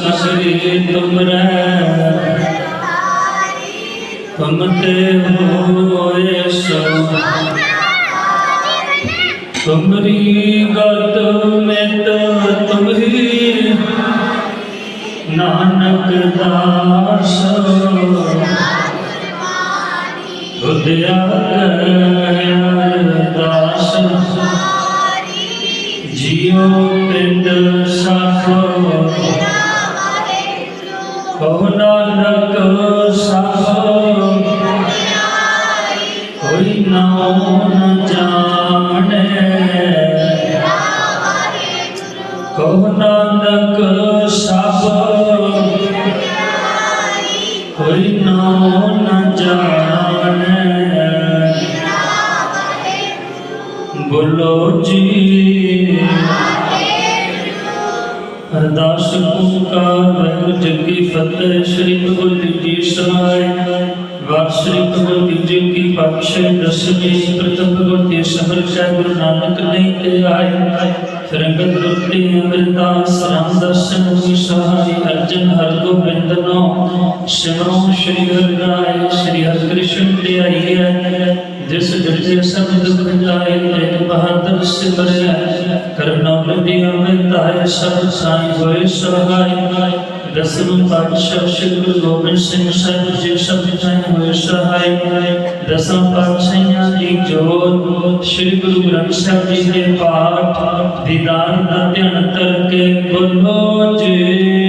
ਸਗਲ ਸਮਗਰੀ ਤੁਮਰੈ ਤੁਮ ਤੇ ਹੋਏ ਸੋ ਤੁਮਰੀ ਗਤ ਮਿਤ ਤੁਮਰੀ ਨਾਨਕ ਦਾਸ ਹੁਦਿਆ ਅਰਦਾਸ ਜੀਉ ਪਿੰਡ ਸਾਖੋ بولو جی دس کا کی فتح شریف کو سنائے ਗੁਰੂ ਜੀ ਸਹਾਇ ਵਾਰ ਸ੍ਰੀ ਗੁਰੂ ਜੀ ਕੀ ਪਾਤਸ਼ਾਹ ਦਸਵੀਂ ਪ੍ਰਥਮ ਭਗਵਤੀ ਸਬਰ ਸਾਹਿਬ ਗੁਰੂ ਨਾਨਕ ਨੇ ਤੇ ਆਏ ਸਰੰਗਤ ਰੁੱਤੀ ਅੰਮ੍ਰਿਤਾਸ ਰਾਮ ਦਰਸ਼ਨ ਕੀ ਸਹਾਇ ਅਰਜਨ ਹਰ ਗੋਬਿੰਦ ਨੋ ਸਿਮਰੋ ਸ੍ਰੀ ਹਰਿ ਰਾਏ ਸ੍ਰੀ ਹਰਿ ਕ੍ਰਿਸ਼ਨ ਤੇ ਆਈ ਹੈ ਜਿਸ ਜੁਜੇ ਸਭ ਦੁਖ ਜਾਏ ਤੇ ਬਹਾਦਰ ਸਿਮਰਿਆ ਕਰਨਾ ਬਦੀ ਅਮਿਤਾਏ ਸਭ ਸਾਈ ਹੋਏ ਸਹਾਈ رسول پادشاہ شکر گوبند سنگھ صاحب جیسا بچائیں ہوئے سہائی رسم پادشاہیاں دی جوت شری گرو گرنتھ صاحب جی دے پاٹ دیدار دا دھیان تر جی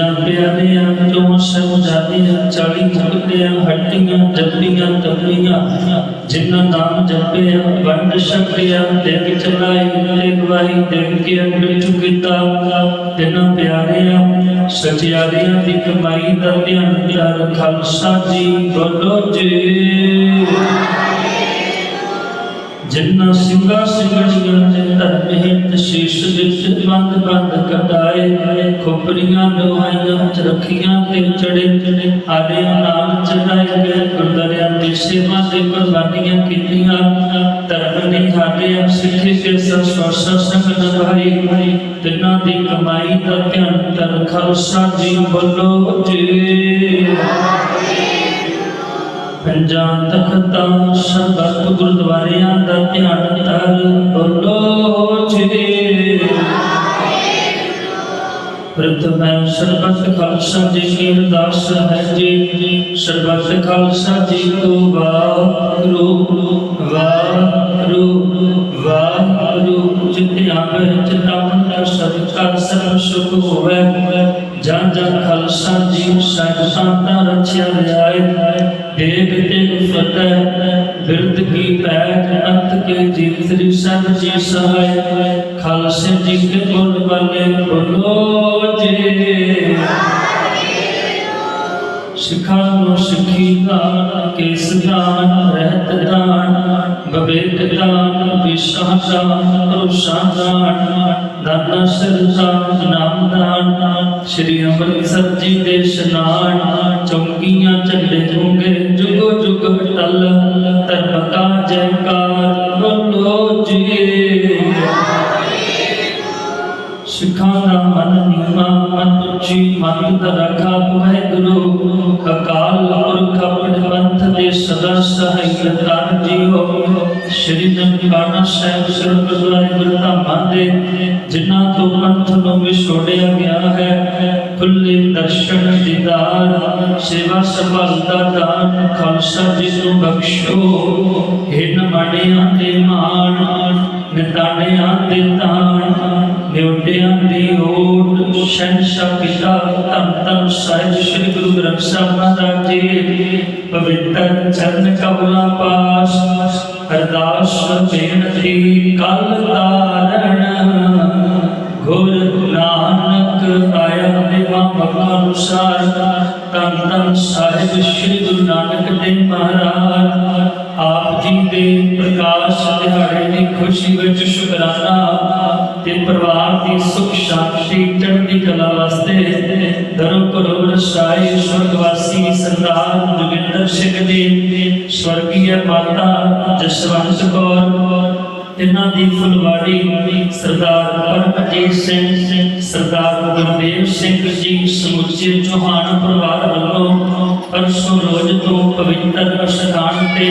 ਬੋਲੋ ਜੀ ਪੰਜਾਂ ਪਿਆਰਿਆਂ ਤੋਂ ਸਮਝਾਦੀਆਂ ਚਾਲੀ ਜਗਦੀਆਂ ਹੱਟੀਆਂ ਜੱਪੀਆਂ ਤਪੀਆਂ, ਜਿਨ੍ਹਾਂ ਨਾਮ ਜਪਿਆ, ਵੰਡ ਛਕਿਆ ਦੇਖ ਚਲਾਈ ਤੇ ਗਵਾਹੀ ਦੇ ਕੇ ਅੰਗੜ ਚੁਕਿਤਾ ਤਿੰਨਾਂ ਪਿਆਰਿਆਂ, ਸਚਿਆਰਿਆਂ ਦੀ ਕਮਾਈ ਦਾ ਧਿਆਨ ਕਰ ਖਾਲਸਾ ਜੀ ਬੋਲੋ ਜੀ। ਜਿਨ੍ਹਾਂ ਸਿੰਘਾਂ ਸਿੰਘਣੀਆਂ ਤੇ ਧਰਮ ਹਿੱਤ ਵਿੱਚ ਬੰਦ ਬੰਦ ਕਟਾਏ, ਖੋਪਰੀਆਂ ਲੋਹਾਈਆਂ ਚ ਰੱਖੀਆਂ ਤੇ ਚੜੇ ਚੜੇ ਆਦੇ ਨਾਲ ਚੜਾਏ ਗਏ ਗੁਰਦੁਆਰਿਆਂ ਦੀ ਸੇਵਾ ਦੇ ਕੁਰਬਾਨੀਆਂ ਕੀਤੀਆਂ। ਧਰਮ ਨੇ ਹਾਰੇ ਸਿੱਖੀ ਕੇ ਸਸਵਰਸਾ ਸੰਗ ਨਿਭਾਈ ਤਿੰਨਾਂ ਦੀ ਕਮਾਈ ਦਾ ਧਿਆਨ ਕਰ ਖਾਲਸਾ ਬੋਲੋ ਜੀ। ਪੰਜਾਂ ਤਖਤਾਂ ਸਰਬੱਤ ਗੁਰਦੁਆਰਿਆਂ ਦਾ ਧਿਆਨ ਧਰ ਬੋਲੋ ਜੀ ਪ੍ਰਥਮ ਸਰਬੱਤ ਖਾਲਸਾ ਜੀ ਕੀ ਅਰਦਾਸ ਹੈ ਜੀ। ਸਰਬੱਤ ਖਾਲਸਾ ਜੀ ਕੋ ਵਾਹਿਗੁਰੂ ਵਾਹਿਗੁਰੂ ਵਾਹਿਗੁਰੂ। ਜਿਤੇ ਆਵੇ ਚਿਤਾਵਨ ਦਾ ਸਤਿਕਾਰ ਸਰਬ ਸੁਖ ਹੋਵੇ। ਜਾਂ ਜਾਂ ਖਾਲਸਾ ਜੀ, ਸਾਹਿਬ ਸੰਤਾਂ ਰਚਿਆ ਲਿਆਏ دیکھتے فتح برد کی پیک انت کے جیتری سب جی سہائے خالص جی کے قربانے بلو جے شکھانو شکھی دان کے دان رہت دان ਕੇਸ ਦਾਨ ਰਹਿਤ ਦਾਨ ਬਵੇਕ ਦਾਨ ਵਿਸ਼ਾ ਦਾਨ ਭਰੋਸਾ ਦਾਨ ਦਾਨਾ ਸਿਰ ਦਾਨ ਨਾਮ ਦਾਨ। ਸ਼੍ਰੀ ਅੰਮ੍ਰਿਤਸਰ ਜੀ ਦੇ ਇਸ਼ਨਾਨ ਚੌਂਕੀਆਂ ਝੰਡੇ ਜੋਗੇ ਜੁਗੋ ਜੁਗ ਟਲ ਧਰਮ ਕਾ ਜੈਕਾਰ ਬੋਲੋ ਜੀ ਸਿੱਖਾਂ ਦਾ ਮਨ ਨੀਵਾ, ਮਨ ਉੱਚੀ ਮਨ ਦਾ ਰੱਖਾ, ਵਾਹਿਗੁਰੂ, ਅਕਾਲ ਪੁਰਖ ਆਪਣੇ ਪੰਥ ਦੇ ਸਦਾ ਸਹਾਇਕਾਰ ਜੀਓ ਸ਼੍ਰੀ ਨਨਕਾਣਾ ਸਾਹਿਬ ਸ੍ਰੀ ਗੁਰਦੁਆਰੇ ਗੁਰਧਾਮਾਂ ਦੇ, ਜਿਨ੍ਹਾਂ ਤੋਂ ਪੰਥ ਨੂੰ ਵਿਛੋੜਿਆ ਗਿਆ ਹੈ, ਖੁੱਲੇ ਦਰਸ਼ਨ ਦੀਦਾਰ ਸੇਵਾ ਸੰਭਾਲ ਦਾ ਦਾਨ, ਖਾਲਸਾ ਜੀ ਨੂੰ ਬਖਸ਼ੋ। ਹਿਰਨ ਮਾੜਿਆਂ ਦੇ ਮਾਣ, ਨਿਤਾਣਿਆਂ ਦੇ ਤਾਣ ਨਿਉਟਿਆਂ ਦੀ ਓਟ ਸ਼ਹਿਨशाह ਪਿਤਾ ਧੰਨ ਧੰਨ ਸਾਹਿਬ ਸ੍ਰੀ ਗੁਰੂ ਗ੍ਰੰਥ ਸਾਹਿਬ ਮਹਾਰਾਜ ਜੀ। ਪਵਿੱਤਰ ਚਰਨ ਕਮਲਾਂ ਪਾਸ ਅਰਦਾਸ ਬੇਨਤੀ ਕਲ ਤਾਰਨ ਗੁਰ ਨਾਨਕ ਆਇਆ ਦੇਵਾ ਮੱਕਾ ਅਨੁਸਾਰ। ਧੰਨ ਧੰਨ ਸਾਹਿਬ ਸ੍ਰੀ ਗੁਰੂ ਨਾਨਕ ਦੇਵ ਮਹਾਰਾਜ। ਆਪ ਜੀ ਪ੍ਰਾਪਤੀ ਦੇ ਪ੍ਰਕਾਸ਼ ਦਿਹਾੜੇ ਦੀ ਖੁਸ਼ੀ ਵਿੱਚ ਸ਼ੁਕਰਾਨਾ। ਤੇ ਪਰਿਵਾਰ ਦੀ ਸੁਖ ਸ਼ਾਂਤੀ, ਚੜ੍ਹਦੀ ਕਲਾ ਵਾਸਤੇ ਦਰੋ ਕਰੋ ਰਸਾਈ ਸਵਰਗਵਾਸੀ ਸਰਦਾਰ ਜੋਗਿੰਦਰ ਸਿੰਘ ਜੀ ਸਵਰਗੀය ਮਾਤਾ ਜਸਵੰਤ ਕੌਰ ਇਹਨਾਂ ਦੀ ਫੁਲਵਾੜੀ ਸਰਦਾਰ ਪਰਮਜੀਤ ਸਿੰਘ, ਸਰਦਾਰ ਗੁਰਦੇਵ ਸਿੰਘ ਜੀ ਸਮੁੱਚੇ ਚੌਹਾਨ ਪਰਿਵਾਰ ਵੱਲੋਂ ਪਰਸੋਂ ਰੋਜ਼ ਤੋਂ ਪਵਿੱਤਰ ਅਸਥਾਨ ਤੇ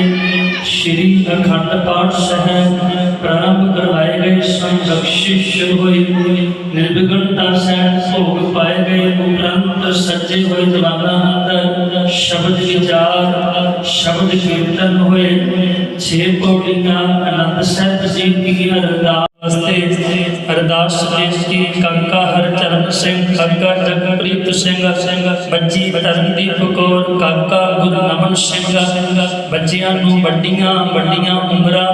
ਸ੍ਰੀ ਅਖੰਡ ਪਾਠ ਸਾਹਿਬ ਪ੍ਰਾਰੰਭ ਕਰਵਾਏ ਗਏ ਸਨ, ਬਖਸ਼ਿਸ਼ ਹੋਈ ਨਿਰਵਿਘਨਤਾ ਸਹਿਤ ਭੋਗ ਪਾਏ ਗਏ, ਉਪਰੰਤ ਸੱਜੇ ਹੋਏ ਦੀਵਾਨਾਂ ਅੰਦਰ ਸ਼ਬਦ ਵਿਚਾਰ, ਸ਼ਬਦ ਕੀਰਤਨ ਹੋਏ। ਛੇ ਪੌੜੀਆਂ ਆਨੰਦ ਸਾਹਿਬ ਜੀ ਦੀ ਅਰਦਾਸ ਵਾਸਤੇ ਅਰਦਾਸ ਬੇਨਤੀ ਕਾਕਾ ਹਰਚਰਨ ਸਿੰਘ, ਕਾਕਾ ਜਗਪ੍ਰੀਤ ਸਿੰਘ, ਬੱਚੀ ਤਰਨਦੀਪ ਕੌਰ, ਕਾਕਾ ਗੁਰਨਮਨ ਸਿੰਘ, ਬੱਚਿਆਂ ਨੂੰ ਵੱਡੀਆਂ ਵੱਡੀਆਂ ਉਮਰਾਂ,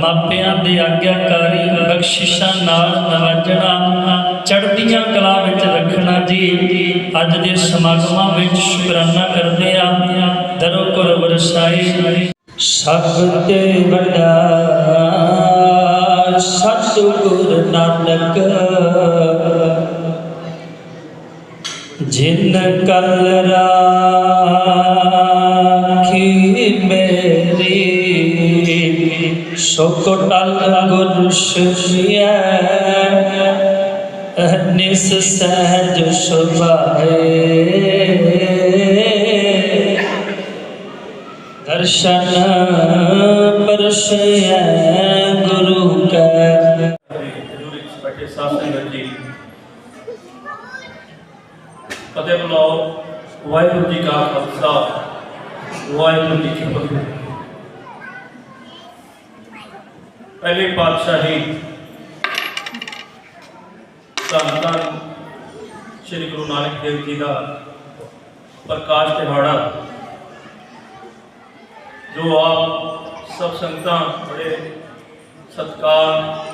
ਮਾਪਿਆਂ ਦੇ ਆਗਿਆਕਾਰੀ ਬਖਸ਼ਿਸ਼ਾਂ ਨਾਲ ਨਵਾਜਣਾ, ਚੜ੍ਹਦੀਆਂ ਕਲਾ ਵਿੱਚ ਰੱਖਣਾ ਜੀ। ਅੱਜ ਦੇ ਸਮਾਗਮਾਂ ਵਿੱਚ ਸ਼ੁਕਰਾਨਾ ਕਰਦੇ ਆ, ਦਰੋ ਕਰ ਵਰਸਾਈ ਸਭ ਤੇ ਵੱਡਾ ست گور نانک جن کل راکھی میری شکٹل گرشنیا نس سہج شبائے درشن پرشیا ਫਤਿਹ ਬੁਲਾਓ ਵਾਹਿਗੁਰੂ ਜੀ ਕਾ ਖਾਲਸਾ, ਵਾਹਿਗੁਰੂ ਜੀ ਕੀ ਫਤਿਹ। ਪਹਿਲੀ ਪਾਤਸ਼ਾਹੀ ਧੰਨ ਧੰਨ ਸ੍ਰੀ ਗੁਰੂ ਨਾਨਕ ਦੇਵ ਜੀ ਦਾ ਪ੍ਰਕਾਸ਼ ਦਿਹਾੜਾ, ਜੋ ਆਪ ਸਭ ਸੰਗਤਾਂ ਬੜੇ ਸਤਿਕਾਰ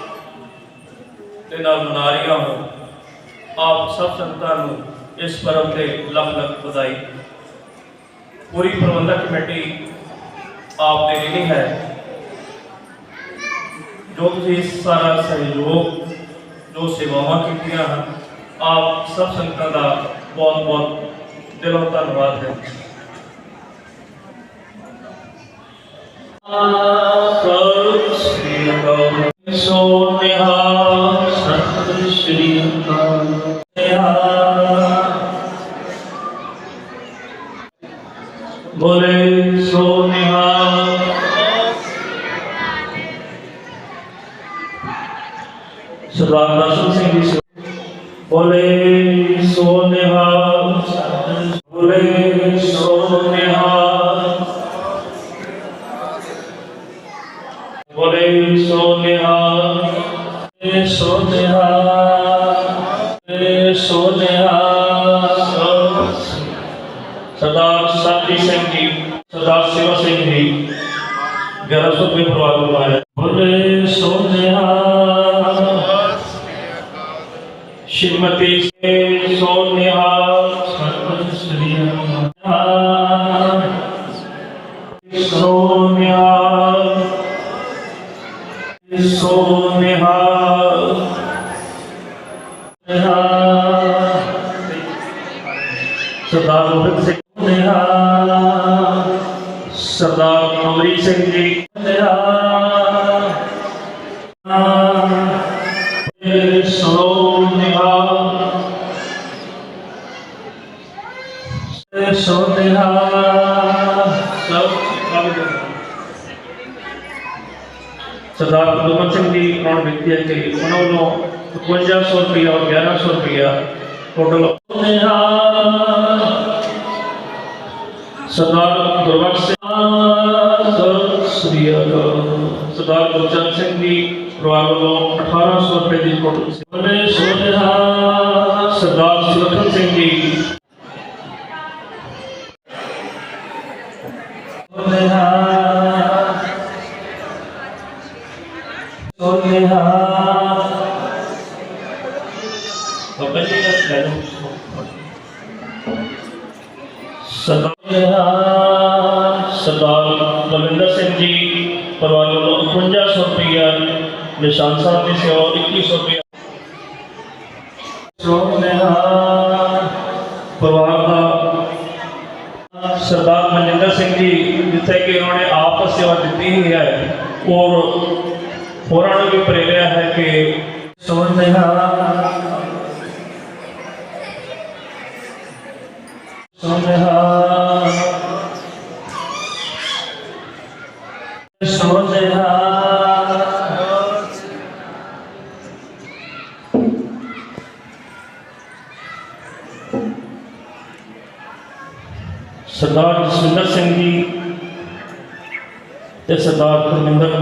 ਦੇ ਨਾਲ ਮਨਾ ਰਹੀਆਂ ਹੋ ਆਪ ਸਭ ਸੰਗਤਾਂ ਨੂੰ اس پر ہم نے لکھ لکھ بتائی پوری پربندہ کمیٹی آپ نے لینی ہے۔ جو تھی سارا سہیوگ، جو سیواواں کی ہیں، آپ سب سنگتوں دا بہت بہت دلوں دھنیواد ہے۔ So سردار ناشر سنگھ جی سو بولے سونے بولے سونے بولے سونے سونے سونے سردار ساتھی سنگھ جی سردار سیوا سنگھ جی گرہ سب میں پروار ہوا ہے۔ بولے سونے خدمت سون نہاد سرپنچ سری سون سردار بھگت سنگھ سردار امری سنگھ جی گلمن سنگھ جی کروڑ بنتی ہے کہ انہوں نے اکوجا سو روپیہ اور گیارہ سو روپیہ ٹوٹل سردار گربخش سردار گلچند سنگھ جی پروار والوں اٹھارہ سو روپئے کی ٹوٹل سردار سلکھن سنگھ جی ہاں سردار بلندر سنگھ جی پروالوں کو سو روپیہ نشان صاحب سیوا اکیس سو روپیہ پروار سردار منجندر سنگھ جی جتنے کہ انہوں نے آپ سیوا دیتی ہی ہے اور ਹੋਰਾਂ ਨੂੰ ਵੀ ਪ੍ਰੇਰਿਆ ਹੈ ਕਿ ਸੋਨਿਹਾ ਸੋਨਿਹਾ ਸੋਨਿਹਾ ਸਰਦਾਰ ਜਸਵਿੰਦਰ ਸਿੰਘ ਜੀ ਤੇ ਸਰਦਾਰ ਪਰਮਿੰਦਰ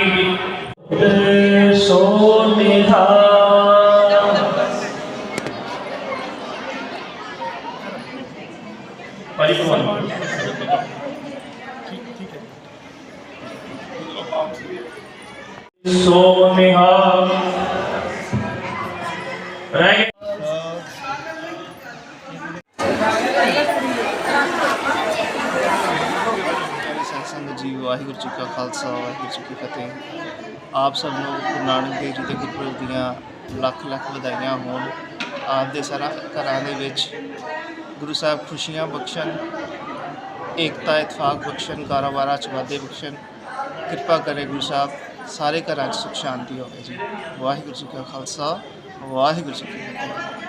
ਜੀ ਵਾਹਿਗੁਰੂ ਜੀ ਕਾ ਖਾਲਸਾ ਵਾਹਿਗੁਰੂ ਜੀ ਕੀ ਫਤਿਹ ਆਪ ਸਭ ਨੂੰ ਗੁਰੂ ਨਾਨਕ ਦੇਵ ਜੀ ਦੇ ਗੁਰਪੁਰਬ ਦੀਆਂ ਲੱਖ ਲੱਖ ਵਧਾਈਆਂ ਹੋਣ। ਆਪ ਦੇ ਸਾਰਾ ਘਰਾਂ ਦੇ ਵਿੱਚ ਗੁਰੂ ਸਾਹਿਬ ਖੁਸ਼ੀਆਂ ਬਖਸ਼ਣ, ਏਕਤਾ ਇਤਫਾਕ ਬਖਸ਼ਣ, ਕਾਰੋਬਾਰਾਂ ਚ ਵਾਧੇ ਬਖਸ਼ਣ। ਕਿਰਪਾ ਕਰੇ ਗੁਰੂ ਸਾਹਿਬ, ਸਾਰੇ ਘਰਾਂ 'ਚ ਸੁਖ ਸ਼ਾਂਤੀ ਹੋਵੇ ਜੀ। ਵਾਹਿਗੁਰੂ ਜੀ ਕਾ ਖਾਲਸਾ, ਵਾਹਿਗੁਰੂ ਜੀ ਕੀ ਫਤਿਹ।